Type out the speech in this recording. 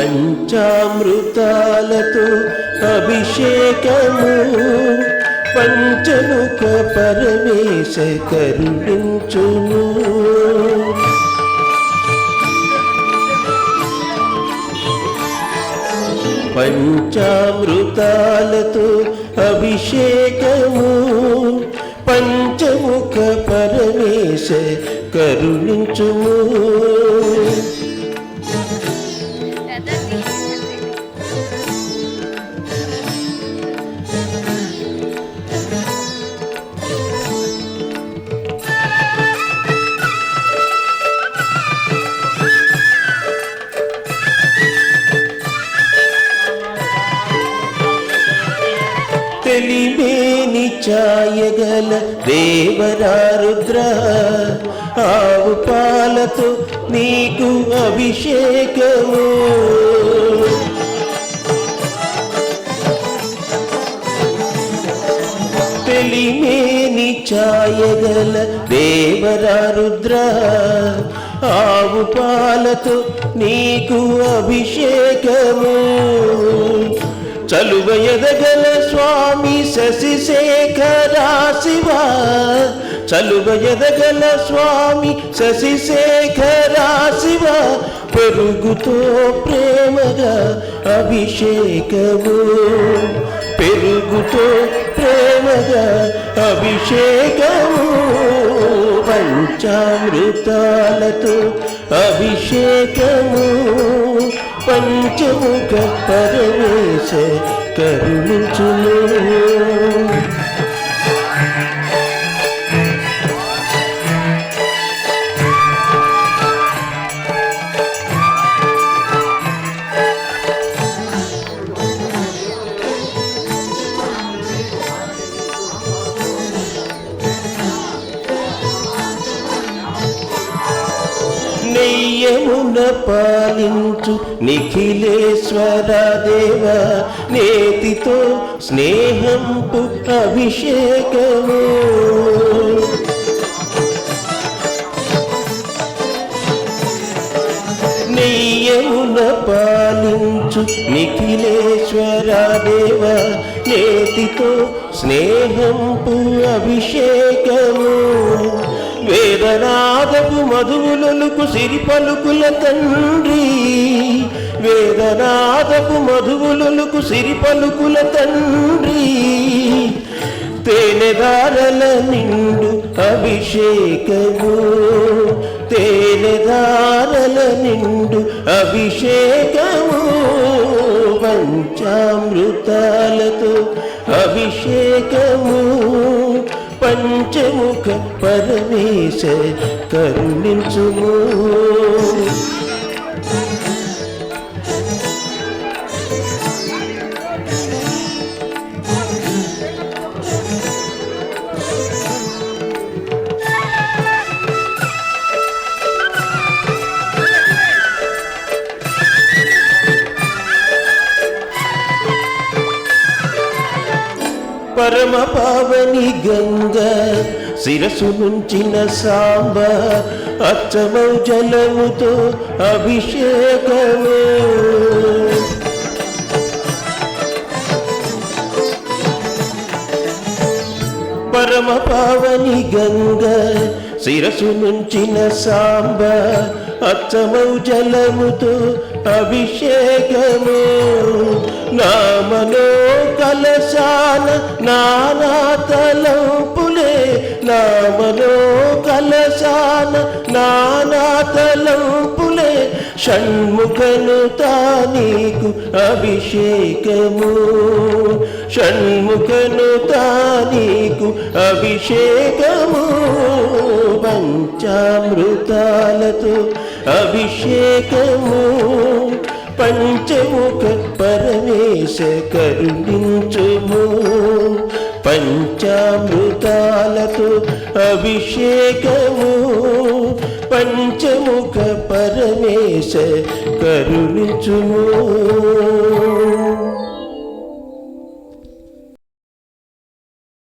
పంచామృతాలతో అభిషేకము. పంచముఖ పరమేశ కరుణించును పంచామృతాలతో అభిషేకము. పంచముఖ పరమేశ కరుణించుము. వెలిమేని ఛాయగల దేవరారుద్ర ఆవు పాలతో నీకు అభిషేకము. తెలిమేని ఛాయగల దేవరారుద్ర ఆవు పాలతో నీకు అభిషేకము చలువ ఎదగల స్వామి శశిశేఖరా శివ చలువ ఎదగల స్వామి శశిశేఖరా శివ పెరుగుతో ప్రేమగా అభిషేకము. పెరుగుతో ప్రేమగా అభిషేకము. పంచామృతాలతో అభిషేకము. పంచముఖ పరమేశ కరుణించును. నెయ్యమున పాలించు నిఖిలేశ్వర దేవ నేతితో స్నేహంపు అభిషేకము. నెయ్యమున పాలించు నిఖిలేశ్వర దేవ నేతితో స్నేహంపు అభిషేకము. వేదనాదపు మధువులకు సిరి పలుకుల తండ్రి. వేదనాదపు మధువులకు సిరి పలుకుల తండ్రి. తేనెదారల నిండు అభిషేకము. తేనెదారల నిండు అభిషేకము. పంచామృతాలతో అభిషేకము. పంచముఖ పరమేశ కరుణించుము. పరమ పావని గంగ శిరసు నుంచిన సాంబ అచ్చమౌ జలముతో అభిషేకమే. పరమ పావని గంగ శిరసు నుంచిన సాంబ అచ్చమౌ జలముతో అభిషేకమే. అభిషేకము నామలో కలశాన నానా తలంపులే నామలో కలశాల నానా తలంపులే షణ్ముఖను తానీకు అభిషేకము. షణ్ముఖను తానీకు అభిషేకము. పంచామృతాలతో అభిషేకము. పంచముఖ పరమేశ కరుణించుము. పంచామృతాలతో అభిషేకము. పంచముఖ పరమేశ కరుణించుము.